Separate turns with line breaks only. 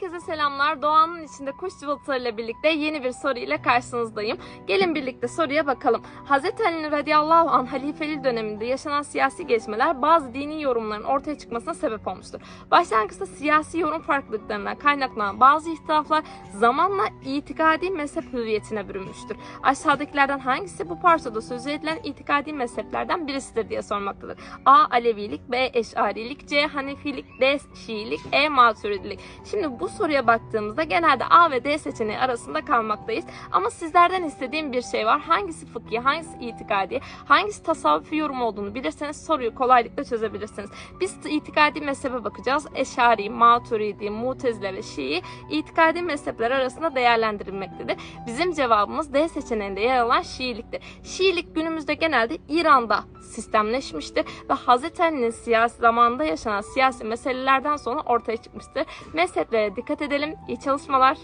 Herkese selamlar. Doğanın içinde kuş cıvıltılarıyla birlikte yeni bir soru ile karşınızdayım. Gelin birlikte soruya bakalım. Hz. Ali'nin radıyallahu anh halifeli döneminde yaşanan siyasi gelişmeler bazı dini yorumların ortaya çıkmasına sebep olmuştur. Başlangıçta siyasi yorum farklılıklarından kaynaklanan bazı ihtilaflar zamanla itikadi mezhep hüviyetine bürünmüştür. Aşağıdakilerden hangisi bu parçada sözü edilen itikadi mezheplerden birisidir diye sormaktadır. A. Alevilik, B. Eşarilik, C. Hanefilik, D. Şiilik, E. Maturidilik. Şimdi bu soruya baktığımızda genelde A ve D seçeneği arasında kalmaktayız. Ama sizlerden istediğim bir şey var. Hangisi fıkhi, hangisi itikadi, hangisi tasavvufi yorum olduğunu bilirseniz soruyu kolaylıkla çözebilirsiniz. Biz itikadi mezhebe bakacağız. Eşari, Maturidi, Mutezile ve Şii itikadi mezhepler arasında değerlendirilmektedir. Bizim cevabımız D seçeneğinde yer alan Şiiliktir. Şiilik günümüzde genelde İran'da sistemleşmiştir ve Hazreti Ali'nin siyasi zamanında yaşanan siyasi meselelerden sonra ortaya çıkmıştır. Mezheplere dikkat edelim. İyi çalışmalar.